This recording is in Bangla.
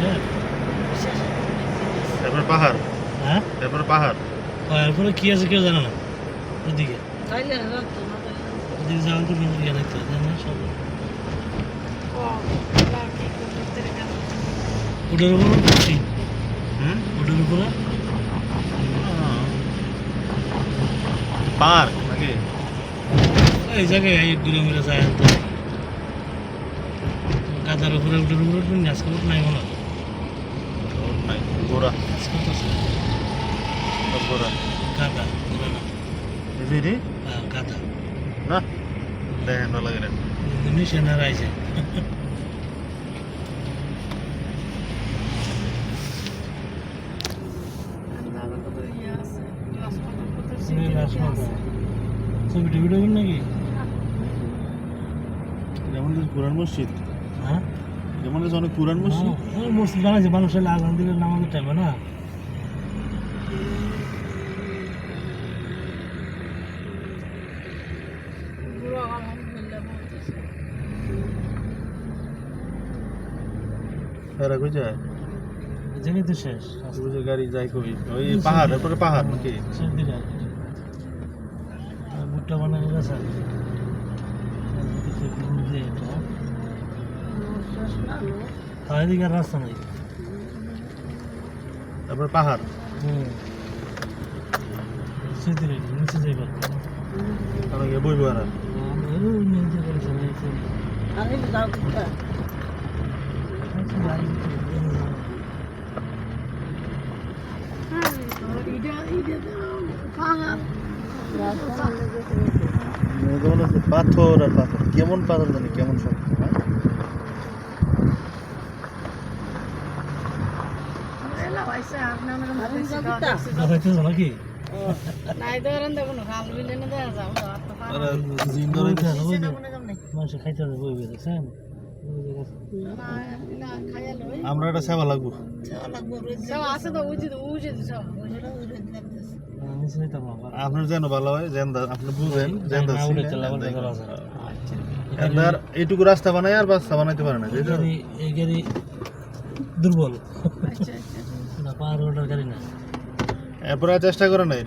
বুঝছেন এরপর পাহাড়। হ্যাঁ? পাহাড়। কি আছে কেউ জানে না? ওদিকে। ওদিকে যাওয়ার ইয়ে সব। ওটার উপর উঠছি হুম? ওটার উপরে? পার্ক নাকি? এই জায়গায় ঘুরে যায় তো। গাদার উপরে উঠবেন আজকে নাই মনে হয় নাই সব গোড়া গাদা এদিকে হ্যাঁ গাদা না দেখেন ভালো লাগে না ইন্দোনেশিয়ানের আইছে ছবি দেবেন নাকি যেমন কোরআন মসজিদ হ্যাঁ যেমন কিছু অনেক কোরআন মসজিদ? হ্যাঁ, মসজিদ বানাইছে মানুষের আজান দিলে নামাজের টাইমে না? এরা কই যায়? জেনে তো শেষ যে গাড়ি যায় কই? ওই পাহাড় এরপরে পাহাড় নাকি? শেষ দিকে ভুট্টা বানানো গেছে। হ্যাঁ এদিকে আর রাস্তা নাই তারপরে পাহাড় হুম সেদিকে নিচে যাইবার কারণ গিয়ে বইবো আর ওই নিচে করেছে না এই ফুল। আমি যাও কোথা আচ্ছা, যাই। পাথর আর পাথর কেমন পাথর জানি কেমন সব আমরা একটা সেবা লাগবো। আপনার যেন ভালো হয় জেন্দা আপনি বুঝেন জেন্দা না, ছিলেন, উড়ে চলে, আবার জেন্দা দেখা আছে। আছে। এখানে আর এইটুকু রাস্তা বানায় আর রাস্তা বানাইতে পারে না? এই গাড়ি দুর্বল। আচ্ছা আচ্ছা না পাওয়ার গাড়ি না। এরপরে আর চেষ্টা করে নাই।